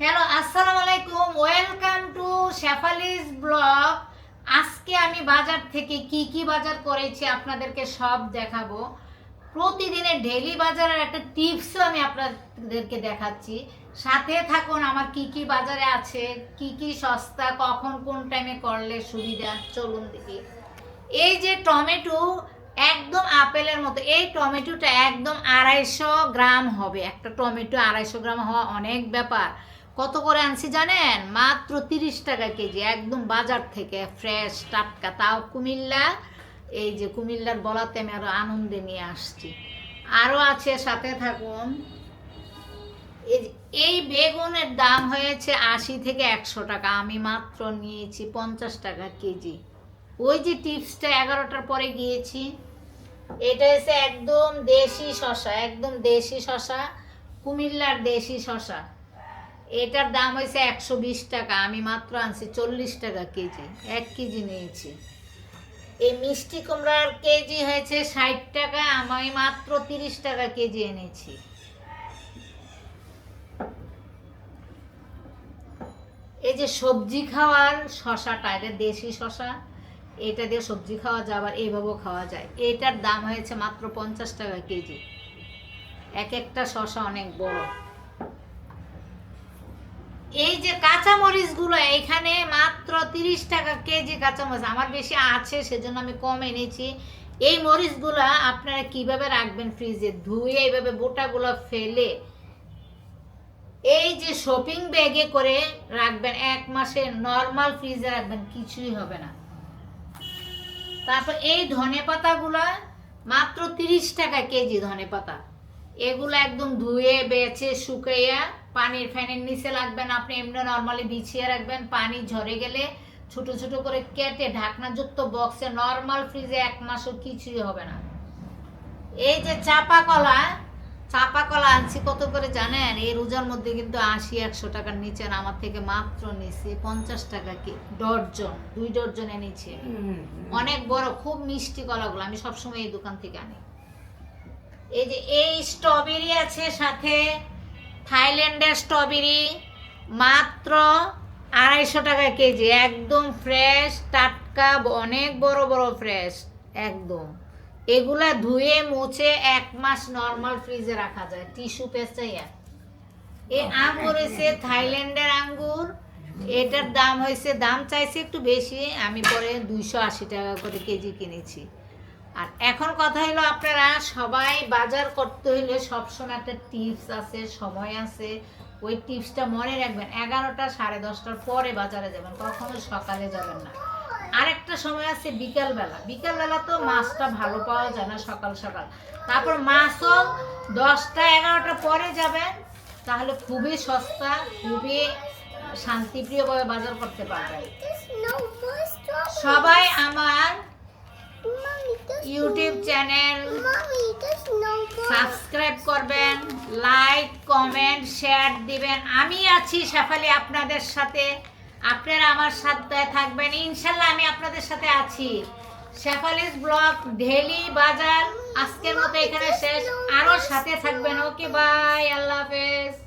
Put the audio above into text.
Hello আসসালামু আলাইকুম welcome to Shefali's blog আজকে আমি বাজার থেকে কি কি বাজার করেছি আপনাদেরকে সব দেখাবো। প্রতিদিনের ডেলি বাজারের একটা টিপসও আমি আপনাদেরকে দেখাচ্ছি। সাথে থাকুন, আমার কি কি বাজারে আছে, কি কি সস্তা, কখন কোন টাইমে করলে সুবিধা, চলুন দেখি। এই যে টমেটো একদম আপেলের মতো, এই টমেটোটা একদম আড়াইশো গ্রাম হবে। একটা টমেটো আড়াইশো গ্রাম হওয়া অনেক ব্যাপার। কত করে আনছি জানেন? মাত্র তিরিশ টাকা কেজি, একদম বাজার থেকে ফ্রেশ টাটকা। তাও কুমিল্লা, এই যে কুমিল্লার বলাতে আমি আরও আনন্দে নিয়ে আসছি। আরও আছে, সাথে থাকুন। এই বেগুনের দাম হয়েছে আশি থেকে একশো টাকা। আমি মাত্র নিয়েছি পঞ্চাশ টাকা কেজি। ওই যে টিপসটা এগারোটার পরে গিয়েছি। এটা হচ্ছে একদম দেশি শশা একদম দেশি শশা কুমিল্লার দেশি শশা এটার দাম হয়েছে একশো বিশ টাকা, আমি মাত্র আনছি চল্লিশ টাকা কেজি, এক কেজি নিয়েছি। এই মিষ্টি কুমড়ার কেজি হয়েছে ষাট টাকা, আমি মাত্র তিরিশ টাকা কেজি এনেছি। এই যে সবজি খাওয়ার শশাটা, এটা দেশি শশা, এটা দিয়ে সবজি খাওয়া যায়, আবার এইভাবেও খাওয়া যায়। এটার দাম হয়েছে মাত্র পঞ্চাশ টাকা কেজি। এক একটা শশা অনেক বড়। এই যে কাঁচামরিচগুলো এখানে মাত্র তিরিশ টাকা কেজি কাঁচামরিচ। আমার বেশি আছে, সেজন্য আমি কম এনেছি। এই মরিচগুলো আপনারা কীভাবে রাখবেন ফ্রিজে? ধুয়ে এইভাবে বোটাগুলো ফেলে এই যে শপিং ব্যাগে করে রাখবেন, এক মাসে নর্মাল ফ্রিজে রাখবেন, কিছুই হবে না। তারপর এই ধনে পাতাগুলো মাত্র তিরিশ টাকা কেজি ধনে পাতা এগুলো একদম ধুয়ে বেছে শুকাইয়া পানির ফ্যানের নিচে লাগবেন। আপনি এমনি নর্মালি বিছিয়ে রাখবেন। পানি ঝরে গেলে ছোট ছোট করে কেটে ঢাকনাযুক্ত বক্সে নর্মাল ফ্রিজে এক মাসও কিছুই হবে না। এই যে চাপা কলা চাপা কলা আনছি কত করে জানেন? এই রোজার মধ্যে কিন্তু আশি একশো টাকার নিচে আমার থেকে মাত্র নিছি পঞ্চাশ টাকা কি ডর্জন দুই ডর্জন এনেছি অনেক বড় খুব মিষ্টি কলাগুলো আমি সবসময় এই দোকান থেকে আনি। এই যে এই স্ট্রবেরি আছে সাথে থাইল্যান্ডের স্ট্রবেরি মাত্র আড়াইশো টাকা কেজি একদম ফ্রেশ টাটকা অনেক বড় বড় ফ্রেশ একদম। এগুলা ধুয়ে মুছে এক মাস নর্মাল ফ্রিজে রাখা যায় টিস্যু পেঁচাইয়া এই আঙ্গুর হয়েছে থাইল্যান্ডের আঙ্গুর এটার দাম হয়েছে দাম চাইছে একটু বেশি আমি পরে দুইশো আশি টাকা করে কেজি কিনেছি। আর এখন কথা হলো আপনারা সবাই বাজার করতে হইলে সবসময় একটা টিপস আছে সময় আছে। ওই টিপসটা মনে রাখবেন এগারোটা সাড়ে দশটার পরে বাজারে যাবেন কখনো সকালে যাবেন না। আরেকটা সময় আছে বিকালবেলা। বিকালবেলা তো মাছটা ভালো পাওয়া যায় না সকাল সকাল। তারপর মাছও দশটা এগারোটা পরে যাবেন তাহলে খুবই সস্তা খুবই শান্তিপ্রিয়ভাবে বাজার করতে পারবেন। সবাই আমার ইউটিউব চ্যানেল সাবস্ক্রাইব করবেন লাইক কমেন্ট শেয়ার দিবেন। আমি আছি শেফালি আপনাদের সাথে। আপনারা আমার সাথে থাকবেন। ইনশাল্লাহ আমি আপনাদের সাথে আছি। শেফালিস ব্লগ ডেলি বাজার। আজকের মতো এখানে শেষ। আরও সাথে থাকবেন। ওকে বাই আল্লাহ হাফেজ।